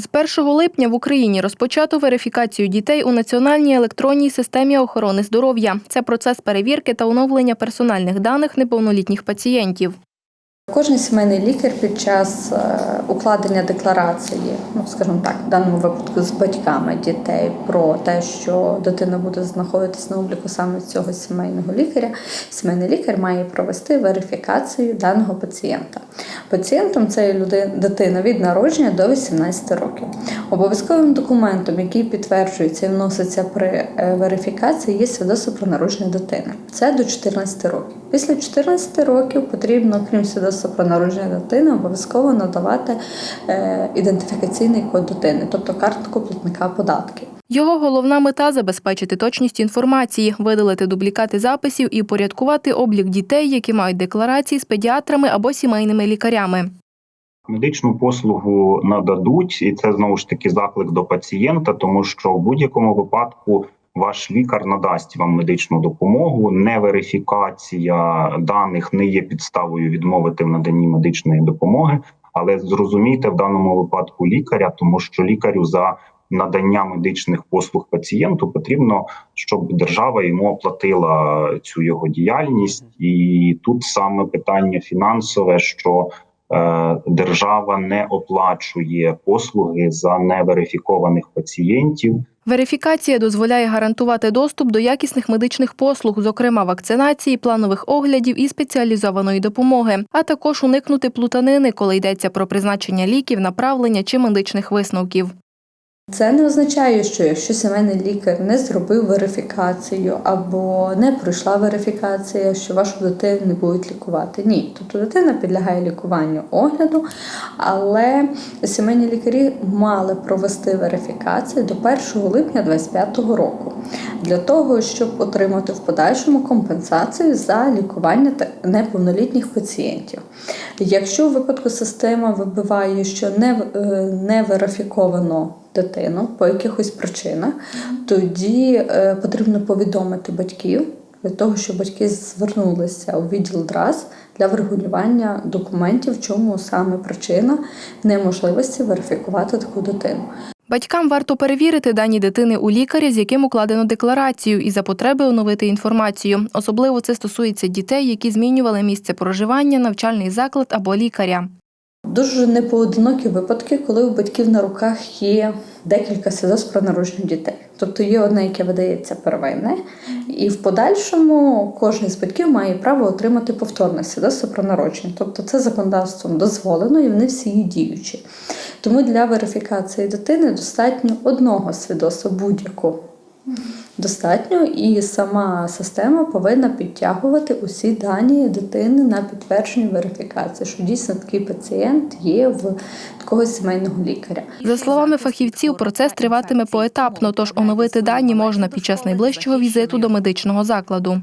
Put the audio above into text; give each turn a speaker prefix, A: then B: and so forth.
A: З 1 липня в Україні розпочато верифікацію дітей у національній електронній системі охорони здоров'я. Це процес перевірки та оновлення персональних даних неповнолітніх пацієнтів.
B: Кожен сімейний лікар під час е, укладення декларації, ну скажімо так, в даному випадку з батьками дітей про те, що дитина буде знаходитись на обліку саме цього сімейного лікаря, сімейний лікар має провести верифікацію даного пацієнта. Пацієнтом це людина дитина від народження до 18 років. Обов'язковим документом, який підтверджується і вноситься при е, верифікації, є свідоцтво про народження дитини. Це до 14 років. Після 14 років потрібно, крім свідоцтва про народження дитини, обов'язково надавати е, ідентифікаційний код дитини, тобто картку платника податків.
A: Його головна мета забезпечити точність інформації, видалити дублікати записів і упорядкувати облік дітей, які мають декларації з педіатрами або сімейними лікарями.
C: Медичну послугу нададуть, і це знову ж таки заклик до пацієнта, тому що в будь-якому випадку ваш лікар надасть вам медичну допомогу. Неверифікація даних не є підставою відмовити в наданні медичної допомоги, але зрозумійте в даному випадку лікаря, тому що лікарю за надання медичних послуг пацієнту потрібно, щоб держава йому оплатила цю його діяльність, і тут саме питання фінансове, що е, держава не оплачує послуги за неверифікованих пацієнтів.
A: Верифікація дозволяє гарантувати доступ до якісних медичних послуг, зокрема вакцинації, планових оглядів і спеціалізованої допомоги, а також уникнути плутанини, коли йдеться про призначення ліків, направлення чи медичних висновків.
B: Це не означає, що якщо сімейний лікар не зробив верифікацію або не пройшла верифікація, що вашу дитину не будуть лікувати. Ні, тобто дитина підлягає лікуванню огляду, але сімейні лікарі мали провести верифікацію до 1 липня 2025 року для того, щоб отримати в подальшому компенсацію за лікування неповнолітніх пацієнтів. Якщо у випадку система вибиває, що не, е, не верифіковано дитину по якихось причинах, тоді е, потрібно повідомити батьків для того, щоб батьки звернулися у відділ ДРАС для врегулювання документів, в чому саме причина неможливості верифікувати таку дитину.
A: Батькам варто перевірити дані дитини у лікаря, з яким укладено декларацію, і за потреби оновити інформацію. Особливо це стосується дітей, які змінювали місце проживання, навчальний заклад або лікаря.
B: Дуже непоодинокі випадки, коли у батьків на руках є декілька свідоцтв про народження дітей. Тобто є одне, яке видається первинне, і в подальшому кожен з батьків має право отримати повторне свідоцтво про народження. Тобто це законодавством дозволено і вони всі є діючі. Тому для верифікації дитини достатньо одного свідоцтва будь-якого. Достатньо, і сама система повинна підтягувати усі дані дитини на підтвердження верифікації, що дійсно такий пацієнт є в такого сімейного лікаря.
A: За словами фахівців, процес триватиме поетапно, тож оновити дані можна під час найближчого візиту до медичного закладу.